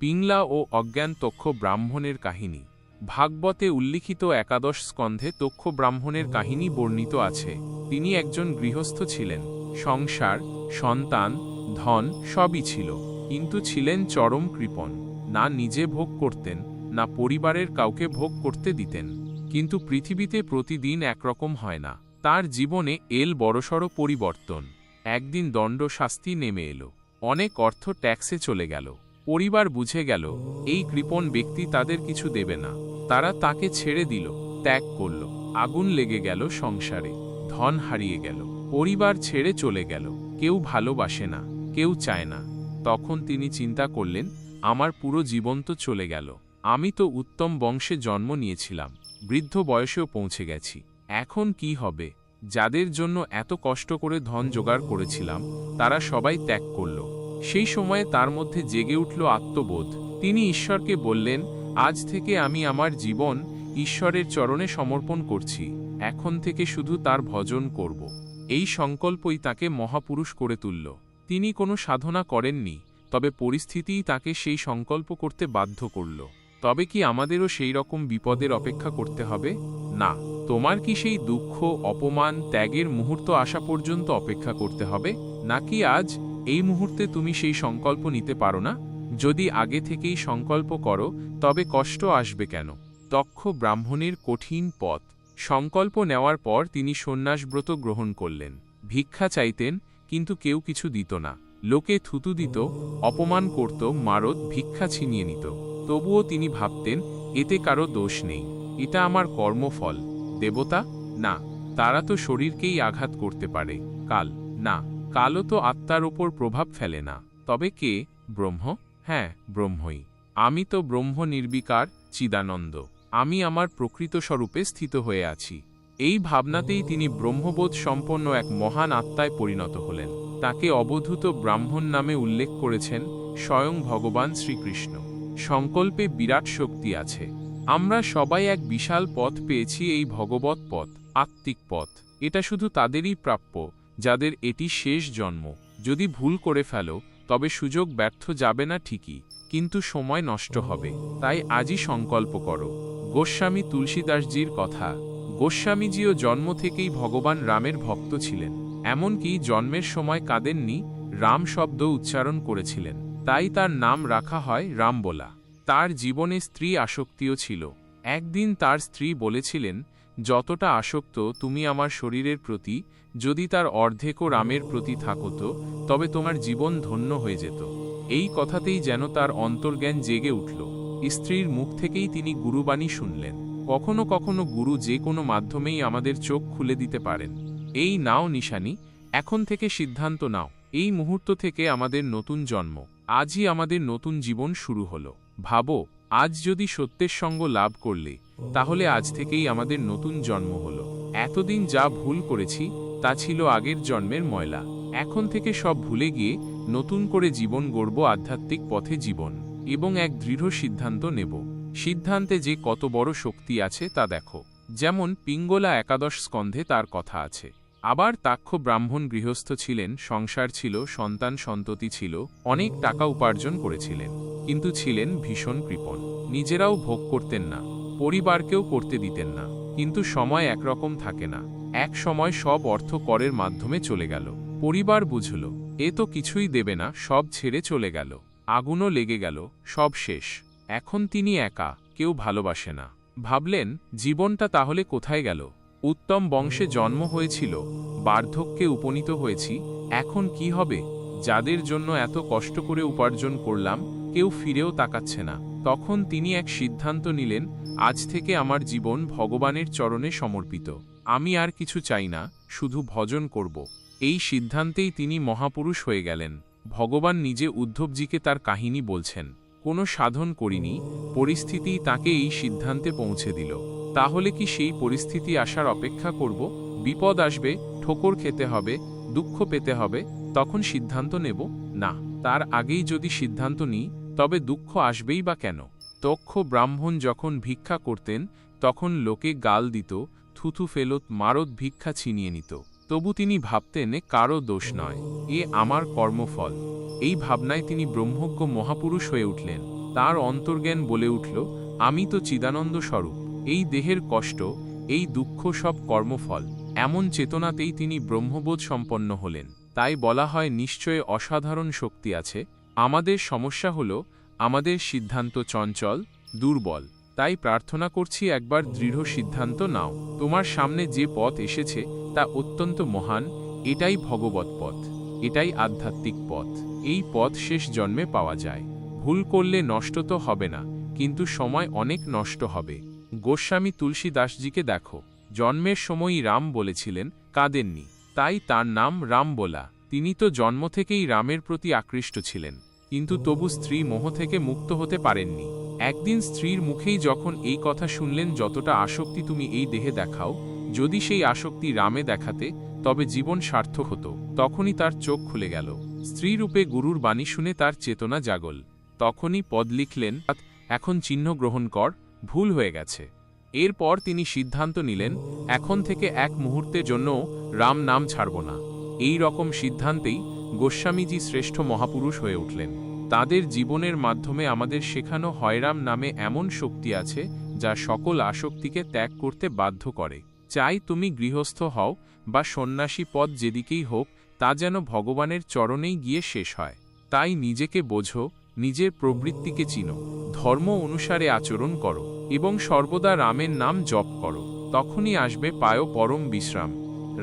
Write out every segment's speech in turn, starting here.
পিংলা ও অজ্ঞান তক্ষ ব্রাহ্মণের কাহিনী। ভাগবতে উল্লিখিত একাদশ স্কন্ধে তক্ষ ব্রাহ্মণের কাহিনী বর্ণিত আছে। তিনি একজন গৃহস্থ ছিলেন। সংসার, সন্তান, ধন সবই ছিল। কিন্তু ছিলেন চরম কৃপণ। না নিজে ভোগ করতেন, না পরিবারের কাউকে ভোগ করতে দিতেন। কিন্তু পৃথিবীতে প্রতিদিন একরকম হয় না। তার জীবনে এল বড়সড় পরিবর্তন। একদিন দণ্ড শাস্তি নেমে এলো। অনেক অর্থ ট্যাক্সে চলে গেল। পরিবার বুঝে গেল, এই কৃপণ ব্যক্তি তাদের কিছু দেবে না। তারা তাকে ছেড়ে দিল, ত্যাগ করল, আগুন লেগে গেল সংসারে, ধন হারিয়ে গেল, পরিবার ছেড়ে চলে গেল, কেউ ভালোবাসে না, কেউ চায় না। তখন তিনি চিন্তা করলেন, আমার পুরো জীবন তো চলে গেল, আমি তো উত্তম বংশে জন্ম নিয়েছিলাম, বৃদ্ধ বয়সেও পৌঁছে গেছি, এখন কি হবে? যাদের জন্য এত কষ্ট করে ধন জোগাড় করেছিলাম, তারা সবাই ত্যাগ করল। সেই সময়ে তার মধ্যে জেগে উঠল আত্মবোধ। তিনি ঈশ্বরকে বললেন, আজ থেকে আমি আমার জীবন ঈশ্বরের চরণে সমর্পণ করছি। এখন থেকে শুধু তার ভজন করব। এই সংকল্পই তাকে মহাপুরুষ করে তুলল। তিনি কোনো সাধনা করেননি, তবে পরিস্থিতিই তাকে সেই সংকল্প করতে বাধ্য করল। তবে কি আমাদেরও সেই রকম বিপদের অপেক্ষা করতে হবে? না, তোমার কি সেই দুঃখ, অপমান, ত্যাগের মুহূর্ত আসা পর্যন্ত অপেক্ষা করতে হবে? নাকি আজ এই মুহূর্তে তুমি সেই সংকল্প নিতে পারো না। যদি আগে থেকেই সংকল্প করো, তবে কষ্ট আসবে কেন? দক্ষ ব্রাহ্মণের কঠিন পথ। সংকল্প নেওয়ার পর তিনি সন্ন্যাসব্রত গ্রহণ করলেন। ভিক্ষা চাইতেন, কিন্তু কেউ কিছু দিত না। লোকে থুতু দিত, অপমান করত, মারত, ভিক্ষা ছিনিয়ে নিত। তবুও তিনি ভাবতেন, এতে কারও দোষ নেই। এটা আমার কর্মফল। দেবতা? না। তারা তো শরীরকেই আঘাত করতে পারে। কাল? না। কালও তো আত্মার ওপর প্রভাব ফেলে না। তবে কে? ব্রহ্ম? হ্যাঁ ব্রহ্মই। আমি তো ব্রহ্ম নির্বিকার, চিদানন্দ। আমি আমার প্রকৃত স্বরূপে স্থিত হয়ে আছি। এই ভাবনাতেই তিনি ব্রহ্মবোধ সম্পন্ন এক মহান আত্মায় পরিণত হলেন। তাকে অবধূত ব্রাহ্মণ নামে উল্লেখ করেছেন স্বয়ং ভগবান শ্রীকৃষ্ণ। সংকল্পে বিরাট শক্তি আছে। আমরা সবাই এক বিশাল পথ পেয়েছি এই ভগবত পথ, আত্মিক পথ। এটা শুধু তাদেরই প্রাপ্য। যাদের এটি শেষ জন্ম। যদি ভুল করে ফেলো, তবে সুযোগ ব্যর্থ যাবে না ঠিকই, কিন্তু সময় নষ্ট হবে। তাই আজই সংকল্প করো। গোস্বামী তুলসীদাসজির কথা। গোস্বামীজিও জন্ম থেকেই ভগবান রামের ভক্ত ছিলেন। এমনকি জন্মের সময় কাঁদেননি, রাম শব্দ উচ্চারণ করেছিলেন। তাই তার নাম রাখা হয় রামবোলা। তার জীবনে স্ত্রী আসক্তিও ছিল। একদিন তার স্ত্রী বলেছিলেন যতটা আসক্ত তুমি আমার শরীরের প্রতি, যদি তার অর্ধেকও রামের প্রতি থাকত, তবে তোমার জীবন ধন্য হয়ে যেত। এই কথাতেই যেন তার অন্তর্জ্ঞান জেগে উঠল। স্ত্রীর মুখ থেকেই তিনি গুরুবাণী শুনলেন। কখনো কখনো গুরু যে কোনো মাধ্যমেই আমাদের চোখ খুলে দিতে পারেন। এই নাও নিশানি, এখন থেকে সিদ্ধান্ত নাও। এই মুহূর্ত থেকে আমাদের নতুন জন্ম। আজই আমাদের নতুন জীবন শুরু হলো। ভাবো, আজ যদি সত্যের সঙ্গ লাভ করলে তাহলে আজ থেকেই আমাদের নতুন জন্ম হলো। এতদিন যা ভুল করেছি, তা ছিল আগের জন্মের ময়লা। এখন থেকে সব ভুলে গিয়ে নতুন করে জীবন গড়ব আধ্যাত্মিক পথে জীবন, এবং এক দৃঢ় সিদ্ধান্ত নেব। সিদ্ধান্তে যে কত বড় শক্তি আছে তা দেখো। যেমন পিঙ্গলা একাদশ স্কন্ধে তার কথা আছে। আবার তাক্ষ ব্রাহ্মণ গৃহস্থ ছিলেন, সংসার ছিল, সন্তান সন্ততি ছিল, অনেক টাকা উপার্জন করেছিলেন, কিন্তু ছিলেন ভীষণ কৃপণ। নিজেরাও ভোগ করতেন না, পরিবারকেও করতে দিতেন না, কিন্তু সময় একরকম থাকে না। এক সময় সব অর্থ করের মাধ্যমে চলে গেল। পরিবার বুঝল, এ তো কিছুই দেবে না, সব ছেড়ে চলে গেল। আগুনও লেগে গেল, সব শেষ। এখন তিনি একা, কেউ ভালোবাসে না। ভাবলেন, জীবনটা তাহলে কোথায় গেল? উত্তম বংশে জন্ম হয়েছিল, বার্ধক্যে উপনীত হয়েছি, এখন কি হবে? যাদের জন্য এত কষ্ট করে উপার্জন করলাম, কেউ ফিরেও তাকাচ্ছে না। তখন তিনি এক সিদ্ধান্ত নিলেন, আজ থেকে আমার জীবন ভগবানের চরণে সমর্পিত। আমি আর কিছু চাই না, শুধু ভজন করব। এই সিদ্ধান্তেই তিনি মহাপুরুষ হয়ে গেলেন। ভগবান নিজে উদ্ধবজিকে তার কাহিনী বলছেন। কোনো সাধন করিনি, পরিস্থিতি তাকে এই সিদ্ধান্তে পৌঁছে দিল। তাহলে কি সেই পরিস্থিতি আসার অপেক্ষা করব? বিপদ আসবে, ঠোকর খেতে হবে, দুঃখ পেতে হবে, তখন সিদ্ধান্ত নেব। না, তার আগেই যদি সিদ্ধান্ত নিই, তবে দুঃখ আসবেই বা কেন? তক্ষ ব্রাহ্মণ যখন ভিক্ষা করতেন, তখন লোকে গাল দিত, থুথু ফেলত মারত ভিক্ষা ছিনিয়ে নিত। তবু তিনি ভাবতেন, এ কারও দোষ নয়, এ আমার কর্মফল। এই ভাবনায় তিনি ব্রহ্মজ্ঞ মহাপুরুষ হয়ে উঠলেন। তার অন্তর্জ্ঞান বলে উঠল, আমি তো চিদানন্দ স্বরূপ এই দেহের কষ্ট, এই দুঃখ সব কর্মফল। এমন চেতনাতেই তিনি ব্রহ্মবোধ সম্পন্ন হলেন। তাই বলা হয়, নিশ্চয় অসাধারণ শক্তি আছে। আমাদের সমস্যা হল, আমাদের সিদ্ধান্ত চঞ্চল, দুর্বল। তাই প্রার্থনা করছি, একবার দৃঢ় সিদ্ধান্ত নাও। তোমার সামনে যে পথ এসেছে, তা অত্যন্ত মহান। এটাই ভগবত পথ। এটাই আধ্যাত্মিক পথ। এই পথ শেষ জন্মে পাওয়া যায়। ভুল করলে নষ্ট তো হবে না, কিন্তু সময় অনেক নষ্ট হবে। গোস্বামী তুলসী দাসজিকে দেখো। জন্মের সময়ই রাম বলেছিলেন, কাঁদেননি। তাই তার নাম রাম বলা তিনি তো জন্ম থেকেই রামের প্রতি আকৃষ্ট ছিলেন। কিন্তু তবু স্ত্রী মোহ থেকে মুক্ত হতে পারেননি। একদিন স্ত্রীর মুখেই যখন এই কথা শুনলেন, যতটা আসক্তি তুমি এই দেহে দেখাও, যদি সেই আসক্তি রামে দেখাতে, তবে জীবন সার্থক হতো। তখনই তার চোখ খুলে গেল। স্ত্রীরূপে গুরুর বাণী শুনে তার চেতনা জাগল। তখনই পদ লিখলেন, এখন চিহ্ন গ্রহণ কর ভুল হয়ে গেছে। এরপর তিনি সিদ্ধান্ত নিলেন, এখন থেকে এক মুহূর্তের জন্য রাম নাম ছাড়ব না। এই রকম সিদ্ধান্তেই গোস্বামীজি শ্রেষ্ঠ মহাপুরুষ হয়ে উঠলেন। তাদের জীবনের মাধ্যমে আমাদের শেখানো হয়রাম নামে এমন শক্তি আছে, যা সকল আসক্তিকে ত্যাগ করতে বাধ্য করে। চাই তুমি গৃহস্থ হও বা সন্ন্যাসী পদ যেদিকেই হোক, তা যেন ভগবানের চরণেই গিয়ে শেষ হয়। তাই নিজেকে বোঝো নিজের প্রবৃত্তিকে চিনো, ধর্ম অনুসারে আচরণ করো, এবং সর্বদা রামের নাম জপ করো। তখনই আসবে পায় পরম বিশ্রাম।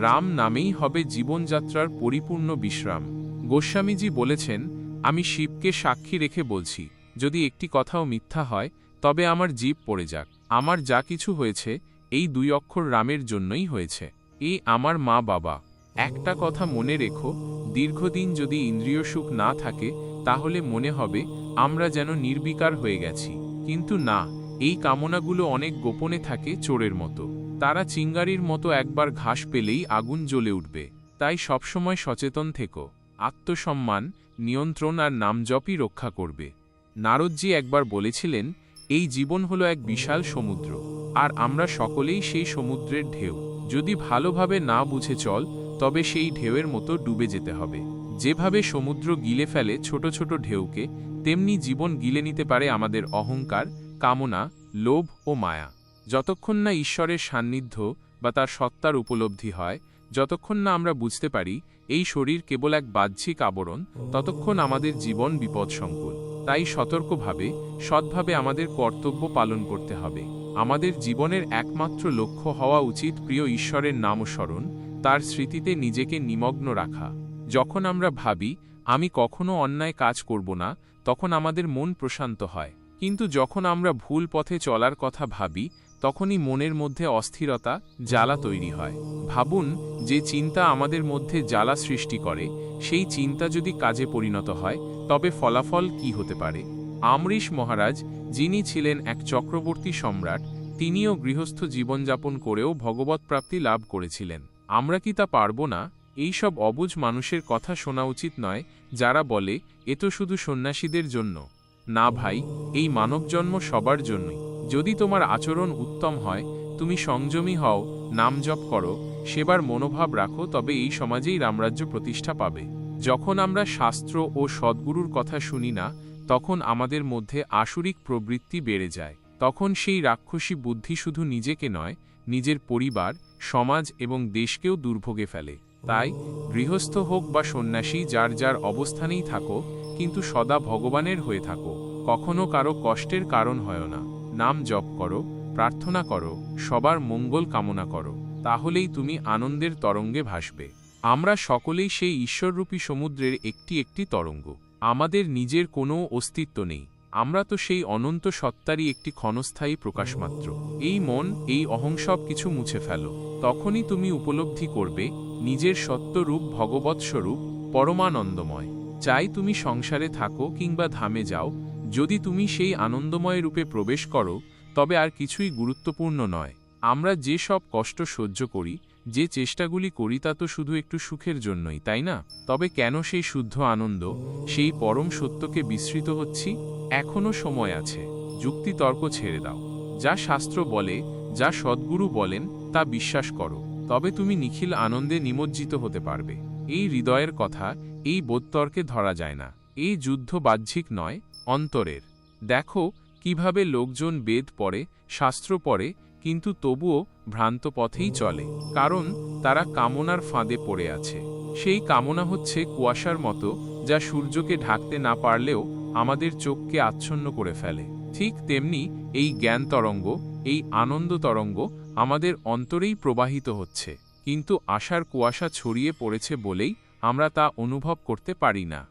রাম নামেই হবে জীবনযাত্রার পরিপূর্ণ বিশ্রাম। গোস্বামীজি বলেছেন, আমি শিবকে সাক্ষী রেখে বলছি, যদি একটি কথাও মিথ্যা হয়, তবে আমার জীব পড়ে যাক। আমার যা কিছু হয়েছে, এই দুই অক্ষর রামের জন্যই হয়েছে। এই আমার মা বাবা একটা কথা মনে রেখো, দীর্ঘদিন যদি ইন্দ্রিয় সুখ না থাকে, তাহলে মনে হবে আমরা যেন নির্বিকার হয়ে গেছি। কিন্তু না, এই কামনাগুলো অনেক গোপনে থাকে চোরের মতো। তারা চিঙ্গারির মতো একবার ঘাস পেলেই আগুন জ্বলে উঠবে। তাই সবসময় সচেতন থেকো। আত্মসম্মান, নিয়ন্ত্রণ আর নামজপই রক্ষা করবে। নারদজি একবার বলেছিলেন, এই জীবন হলো এক বিশাল সমুদ্র, আর আমরা সকলেই সেই সমুদ্রের ঢেউ। যদি ভালোভাবে না বুঝে চল তবে সেই ঢেউয়ের মতো ডুবে যেতে হবে। যেভাবে সমুদ্র গিলে ফেলে ছোট ছোট ঢেউকে, তেমনি জীবন গিলে নিতে পারে আমাদের অহংকার, কামনা, লোভ ও মায়া। যতক্ষণ না ঈশ্বরের সান্নিধ্য বা তার সত্তার উপলব্ধি হয়, যতক্ষণ না আমরা বুঝতে পারি এই শরীর কেবল এক বাহ্যিক আবরণ, ততক্ষণ আমাদের জীবন বিপদসংকুল। তাই সতর্কভাবে, সৎভাবে আমাদের কর্তব্য পালন করতে হবে। আমাদের জীবনের একমাত্র লক্ষ্য হওয়া উচিত প্রিয় ঈশ্বরের নামস্মরণ তার স্মৃতিতে নিজেকে নিমগ্ন রাখা। যখন আমরা ভাবি, আমি কখনো অন্যায় কাজ করব না, তখন আমাদের মন প্রশান্ত হয়। কিন্তু যখন আমরা ভুল পথে চলার কথা ভাবি, তখনই মনের মধ্যে অস্থিরতা, জ্বালা তৈরি হয়। ভাবুন, যে চিন্তা আমাদের মধ্যে জ্বালা সৃষ্টি করে, সেই চিন্তা যদি কাজে পরিণত হয়, তবে ফলাফল কি হতে পারে? আমরিশ মহারাজ, যিনি ছিলেন এক চক্রবর্তী সম্রাট, তিনিও গৃহস্থ জীবনযাপন করেও ভগবত প্রাপ্তি লাভ করেছিলেন। আমরা কি তা পারব না? এইসব অবুঝ মানুষের কথা শোনা উচিত নয়, যারা বলে, এ তো শুধু সন্ন্যাসীদের জন্য। না ভাই, এই মানবজন্ম সবার জন্যই। যদি তোমার আচরণ উত্তম হয়, তুমি সংযমী হও, নাম জপ করো, সেবার মনোভাব রাখো, তবে এই সমাজেই রামরাজ্য প্রতিষ্ঠা পাবে। যখন আমরা শাস্ত্র ও সদ্গুরুর কথা শুনি না, তখন আমাদের মধ্যে আসুরিক প্রবৃত্তি বেড়ে যায়। তখন সেই রাক্ষসী বুদ্ধি শুধু নিজেকে নয়, নিজের পরিবার সমাজ এবং দেশকেও দুর্ভোগে ফেলে। তাই গৃহস্থ হোক বা সন্ন্যাসী, যার যার অবস্থানেই থাকো, কিন্তু সদা ভগবানের হয়ে থাকো। কখনো কারও কষ্টের কারণ হয় না। নাম জপ করো, প্রার্থনা করো, সবার মঙ্গল কামনা করো, তাহলেই তুমি আনন্দের তরঙ্গে ভাসবে। আমরা সকলেই সেই ঈশ্বররূপী সমুদ্রের একটি একটি তরঙ্গ। আমাদের নিজের কোনো অস্তিত্ব নেই। আমরা তো সেই অনন্ত সত্তারই একটি ক্ষণস্থায়ী প্রকাশমাত্র। এই মন, এই অহং সব কিছু মুছে ফেলো। তখনই তুমি উপলব্ধি করবে, নিজের সত্যরূপ ভগবৎ স্বরূপ পরমানন্দময়। চাই তুমি সংসারে থাকো কিংবা ধামে যাও। যদি তুমি সেই আনন্দময় রূপে প্রবেশ করো, তবে আর কিছুই গুরুত্বপূর্ণ নয়। আমরা যে সব কষ্ট সহ্য করি যে চেষ্টাগুলি করি তা তো শুধু একটু সুখের জন্যই, তাই না? তবে কেন সেই শুদ্ধ আনন্দ, সেই পরম সত্যকে বিস্মৃত হচ্ছি? এখনও সময় আছে, যুক্তিতর্ক ছেড়ে দাও। যা শাস্ত্র বলে, যা সদ্গুরু বলেন, তা বিশ্বাস করো। তবে তুমি নিখিল আনন্দে নিমজ্জিত হতে পারবে। এই হৃদয়ের কথা, এই বোধতর্কে ধরা যায় না। এই যুদ্ধ বাহ্যিক নয়, অন্তরের। দেখো, কীভাবে লোকজন বেদ পড়ে, শাস্ত্র পড়ে, কিন্তু তবুও ভ্রান্ত পথেই চলে, কারণ তারা কামনার ফাঁদে পড়ে আছে। সেই কামনা হচ্ছে কুয়াশার মতো, যা সূর্যকে ঢাকতে না পারলেও আমাদের চোখকে আচ্ছন্ন করে ফেলে। ঠিক তেমনি এই জ্ঞান তরঙ্গ, এই আনন্দ তরঙ্গ আমাদের অন্তরেই প্রবাহিত হচ্ছে, কিন্তু আশার কুয়াশা ছড়িয়ে পড়েছে বলেই আমরা তা অনুভব করতে পারি না।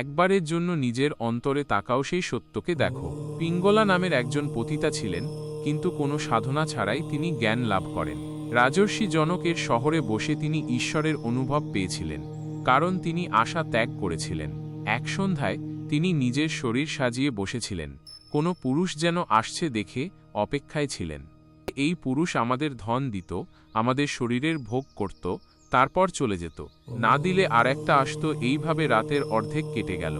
একবারের জন্য নিজের অন্তরে তাকাও সেই সত্যকে দেখো। পিঙ্গলা নামের একজন পতিতা ছিলেন কিন্তু কোনো সাধনা ছাড়াই তিনি জ্ঞান লাভ করেন। রাজর্ষি জনকের শহরে বসে তিনি ঈশ্বরের অনুভব পেয়েছিলেন, কারণ তিনি আশা ত্যাগ করেছিলেন। এক সন্ধ্যায় তিনি নিজের শরীর সাজিয়ে বসেছিলেন, কোনো পুরুষ যেন আসছে দেখে অপেক্ষায় ছিলেন। এই পুরুষ আমাদের ধন দিত, আমাদের শরীরের ভোগ করত, তারপর চলে যেত। না দিলে আর একটা আসতো, এইভাবে রাতের অর্ধেক কেটে গেল।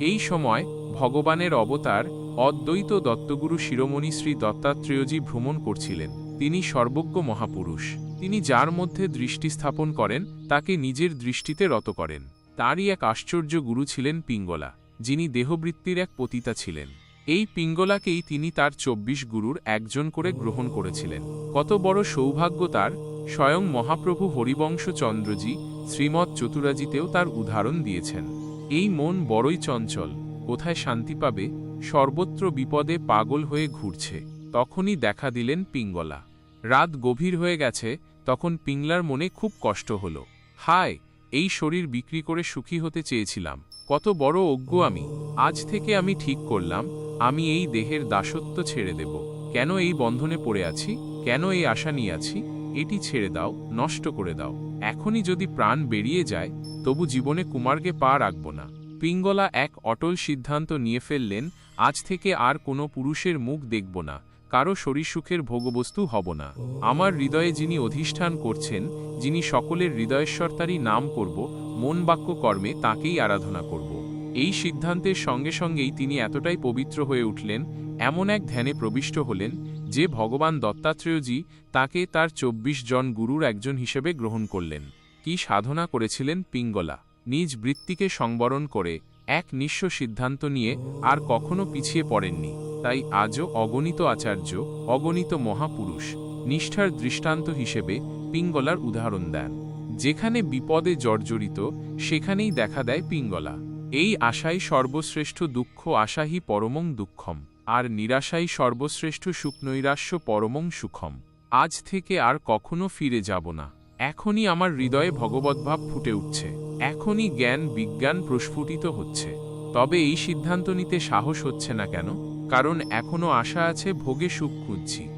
এই সময় ভগবানের অবতার অদ্বৈত দত্তগুরু শিরোমণি শ্রী দত্তাত্রেয়জি ভ্রমণ করছিলেন। তিনি সর্বজ্ঞ মহাপুরুষ। তিনি যার মধ্যে দৃষ্টি স্থাপন করেন, তাকে নিজের দৃষ্টিতে রত করেন। তারই এক আশ্চর্য গুরু ছিলেন পিঙ্গলা, যিনি দেহবৃত্তির এক পতিতা ছিলেন। এই পিঙ্গলাকেই তিনি তার চব্বিশ গুরুর একজন করে গ্রহণ করেছিলেন। কত বড় সৌভাগ্য তার, স্বয়ং মহাপ্রভু হরিবংশ চন্দ্রজি শ্রীমৎ চতুরাজিতেও তার উদাহরণ দিয়েছেন। এই মন বড়ই চঞ্চল। কোথায় শান্তি পাবে, সর্বত্র বিপদে পাগল হয়ে ঘুরছে, তখনই দেখা দিলেন পিঙ্গলা। রাত গভীর হয়ে গেছে, তখন পিংলার মনে খুব কষ্ট হল। হায়, এই শরীর বিক্রি করে সুখী হতে চেয়েছিলাম, কত বড় অজ্ঞ আমি, আজ থেকে আমি ঠিক করলাম, আমি এই দেহের দাসত্ব ছেড়ে দেব। কেন এই বন্ধনে পড়ে আছি? কেন এই আশা নিয়ে আছি? এটি ছেড়ে দাও, নষ্ট করে দাও। এখনই যদি প্রাণ বেরিয়ে যায়, তবু জীবনে কুমারকে পা রাখব না। পিঙ্গলা এক অটল সিদ্ধান্ত নিয়ে ফেললেন, আজ থেকে আর কোনো পুরুষের মুখ দেখব না, কারও শরীর সুখের ভোগবস্তু হব না। আমার হৃদয়ে যিনি অধিষ্ঠান করছেন, যিনি সকলের হৃদয়েশ্বর তারই নাম করব, মন বাক্য কর্মে তাকেই আরাধনা করব। এই সিদ্ধান্তের সঙ্গে সঙ্গেই তিনি এতটাই পবিত্র হয়ে উঠলেন, এমন এক ধ্যানে প্রবিষ্ট হলেন, যে ভগবান দত্তাত্রেয়জি তাকে তার চব্বিশ জন গুরুর একজন হিসেবে গ্রহণ করলেন। কি সাধনা করেছিলেন পিঙ্গলা। নিজ বৃত্তিকে সংবরণ করে এক নিঃস্ব সিদ্ধান্ত নিয়ে আর কখনো পিছিয়ে পড়েননি। তাই আজও অগণিত আচার্য, অগণিত মহাপুরুষ নিষ্ঠার দৃষ্টান্ত হিসেবে পিঙ্গলার উদাহরণ দেন। যেখানে বিপদে জর্জরিত, সেখানেই দেখা দেয় পিঙ্গলা। এই আশাই সর্বশ্রেষ্ঠ দুঃখ আশাহি পরমং দুঃখম, আর নিরাশাই সর্বশ্রেষ্ঠ সুখনৈরাস্য পরমং সুখম। আজ থেকে আর কখনো ফিরে যাব না। এখনই আমার হৃদয়ে ভগবদ্ভাব ফুটে উঠছে। এখনই জ্ঞান, বিজ্ঞান প্রস্ফুটিত হচ্ছে। তবে এই সিদ্ধান্ত নিতে সাহস হচ্ছে না কেন? কারণ এখনও আশা আছে, ভোগে সুখ খুঁজছি।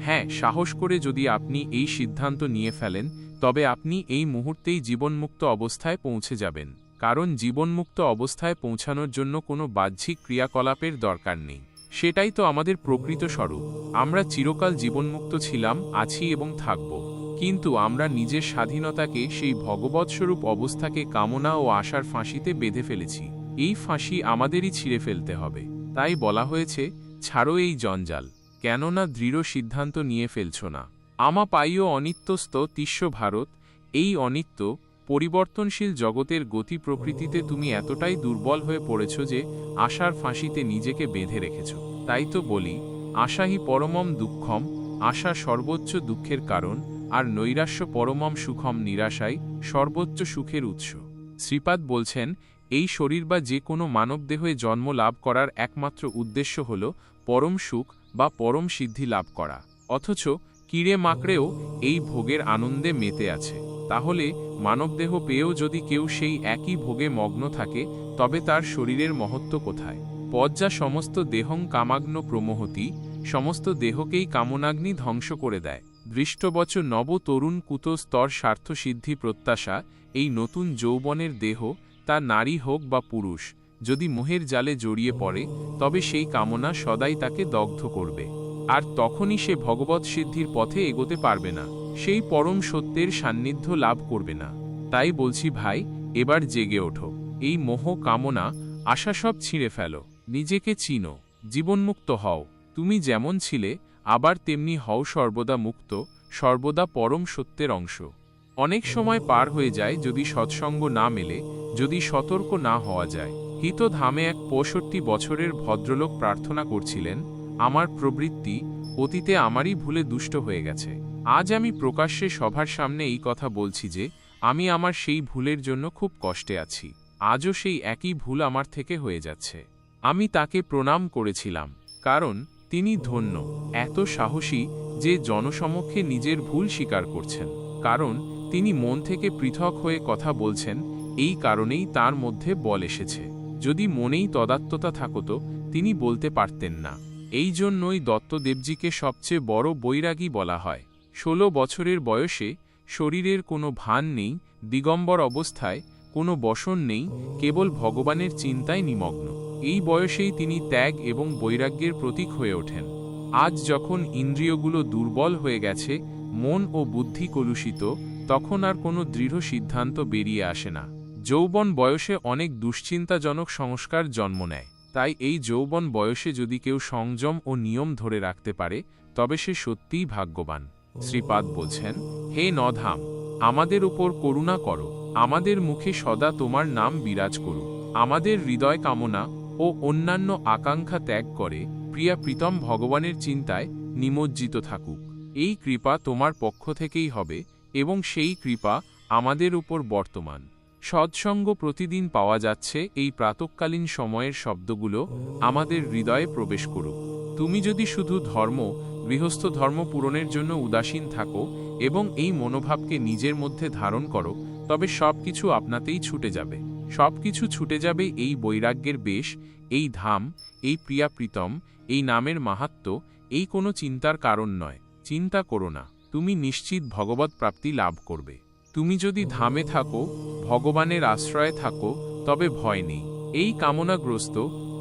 হ্যাঁ সাহস করে যদি আপনি এই সিদ্ধান্ত নিয়ে ফেলেন, তবে আপনি এই মুহূর্তেই জীবনমুক্ত অবস্থায় পৌঁছে যাবেন। কারণ জীবনমুক্ত অবস্থায় পৌঁছানোর জন্য কোনো বাহ্যিক ক্রিয়াকলাপের দরকার নেই। সেটাই তো আমাদের প্রকৃত স্বরূপ। আমরা চিরকাল জীবনমুক্ত ছিলাম, আছি এবং থাকব। কিন্তু আমরা নিজের স্বাধীনতাকে সেই ভগবৎস্বরূপ অবস্থাকে কামনা ও আশার ফাঁসিতে বেঁধে ফেলেছি। এই ফাঁসি আমাদেরই ছিঁড়ে ফেলতে হবে। তাই বলা হয়েছে, ছাড়ো এই জঞ্জাল, কেননা দৃঢ় সিদ্ধান্ত নিয়ে ফেলছ না। আমা পাইও অনিত্যস্ত তিস্য ভারত, এই অনিত্য, পরিবর্তনশীল জগতের গতি প্রকৃতিতে তুমি এতটাই দুর্বল হয়ে পড়েছ যে আশার ফাঁসিতে নিজেকে বেঁধে রেখেছ। তাই তো বলি, আশাহি পরমম দুঃখম, আশা সর্বোচ্চ দুঃখের কারণ আর নৈরাশ্য পরমম সুখম নিরাশাই সর্বোচ্চ সুখের উৎস। শ্রীপাদ বলছেন, এই শরীর বা যে কোনো মানবদেহে জন্ম লাভ করার একমাত্র উদ্দেশ্য হল পরম সুখ বা পরম সিদ্ধি লাভ করা। অথচ কিড়ে মাকড়েও এই ভোগের আনন্দে মেতে আছে। তাহলে মানবদেহ পেয়েও যদি কেউ সেই একই ভোগে মগ্ন থাকে, তবে তার শরীরের মহত্ব কোথায়? পজ্জা সমস্ত দেহং কামাগ্ন প্রমোহতি, সমস্ত দেহকেই কামনাগ্নি ধ্বংস করে দেয়। দৃষ্টবচ নব তরুণ কুত স্তর স্বার্থসিদ্ধি প্রত্যাশা, এই নতুন যৌবনের দেহ, তা নারী হোক বা পুরুষ, যদি মোহের জালে জড়িয়ে পড়ে, তবে সেই কামনা সদাই তাকে দগ্ধ করবে। আর তখনই সে ভগবৎ সিদ্ধির পথে এগোতে পারবে না, সেই পরম সত্যের সান্নিধ্য লাভ করবে না। তাই বলছি ভাই, এবার জেগে ওঠো। এই মোহ কামনা, আশা সব ছিঁড়ে ফেলো। নিজেকে চিনো। জীবনমুক্ত হও। তুমি যেমন ছিলে আবার তেমনি হও সর্বদা মুক্ত, সর্বদা পরম সত্যের অংশ। অনেক সময় পার হয়ে যায় যদি সৎসঙ্গ না মেলে, যদি সতর্ক না হওয়া যায়। হিত ধামে এক পঁয়ষট্টি বছরের ভদ্রলোক প্রার্থনা করছিলেন, আমার প্রবৃত্তি, অতীতে আমারই ভুলে দুষ্ট হয়ে গেছে। আজ আমি প্রকাশ্যে সভার সামনে এই কথা বলছি যে, আমি আমার সেই ভুলের জন্য খুব কষ্টে আছি। আজও সেই একই ভুল আমার থেকে হয়ে যাচ্ছে। আমি তাকে প্রণাম করেছিলাম। কারণ তিনি ধন্য, এত সাহসী যে জনসমক্ষে নিজের ভুল স্বীকার করছেন। কারণ তিনি মন থেকে পৃথক হয়ে কথা বলছেন, এই কারণেই তার মধ্যে বল এসেছে। যদি মনেই তদাত্মতা থাকত, তিনি বলতে পারতেন না। এই জন্যই দত্তদেবজিকে সবচেয়ে বড় বৈরাগী বলা হয়। ষোলো বছরের বয়সে শরীরের কোনো ভান নেই, দিগম্বর অবস্থায় কোনো বসন নেই, কেবল ভগবানের চিন্তায় নিমগ্ন। এই বয়সেই তিনি ত্যাগ এবং বৈরাগ্যের প্রতীক হয়ে ওঠেন। আজ যখন ইন্দ্রিয়গুলো দুর্বল হয়ে গেছে, মন ও বুদ্ধি কলুষিত, তখন আর কোনো দৃঢ় সিদ্ধান্ত বেরিয়ে আসে না। যৌবন বয়সে অনেক দুশ্চিন্তাজনক সংস্কার জন্ম নেয়। তাই এই যৌবন বয়সে যদি কেউ সংযম ও নিয়ম ধরে রাখতে পারে, তবে সে সত্যিই ভাগ্যবান। শ্রীপাদ বলছেন, হে নধাম, আমাদের উপর করুণা করো। আমাদের মুখে সদা তোমার নাম বিরাজ করু আমাদের হৃদয় কামনা ও অন্যান্য আকাঙ্ক্ষা ত্যাগ করে, প্রিয়া প্রীতম ভগবানের চিন্তায় নিমজ্জিত থাকুক। এই কৃপা তোমার পক্ষ থেকেই হবে এবং সেই কৃপা আমাদের উপর বর্তমান। সৎসঙ্গ প্রতিদিন পাওয়া যাচ্ছে এই প্রাতকালীন সময়ের শব্দগুলো আমাদের হৃদয়ে প্রবেশ করুক। তুমি যদি শুধু ধর্ম, গৃহস্থ ধর্ম পূরণের জন্য উদাসীন থাকো এবং এই মনোভাবকে নিজের মধ্যে ধারণ করো তবে সব কিছু আপনাতেই ছুটে যাবে। সব কিছু ছুটে যাবে এই বৈরাগ্যের বেশ, এই ধাম, এই প্রিয়া প্রীতম এই নামের মাহাত্ম, এই কোনো চিন্তার কারণ নয়। চিন্তা করো না, তুমি নিশ্চিত ভগবত প্রাপ্তি লাভ করবে। তুমি যদি ধামে থাকো, ভগবানের আশ্রয়ে থাকো, তবে ভয় নেই। এই কামনাগ্রস্ত,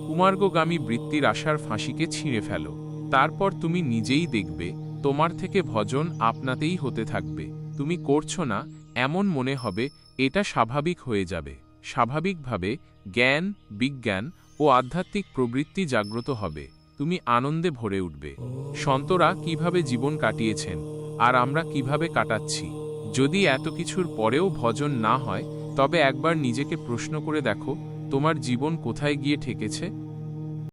কুমার্গগামী বৃত্তির আশার ফাঁসিকে ছিঁড়ে ফেলো। তারপর তুমি নিজেই দেখবে, তোমার থেকে ভজন আপনাতেই হতে থাকবে। তুমি করছ না এমন মনে হবে, এটা স্বাভাবিক হয়ে যাবে। স্বাভাবিকভাবে জ্ঞান, বিজ্ঞান ও আধ্যাত্মিক প্রবৃত্তি জাগ্রত হবে। তুমি আনন্দে ভরে উঠবে। সন্তরা কীভাবে জীবন কাটিয়েছেন, আর আমরা কীভাবে কাটাচ্ছি, যদি এত কিছুর পরেও ভজন না হয়, তবে একবার নিজেকে প্রশ্ন করে দেখো, তোমার জীবন কোথায় গিয়ে ঠেকেছে?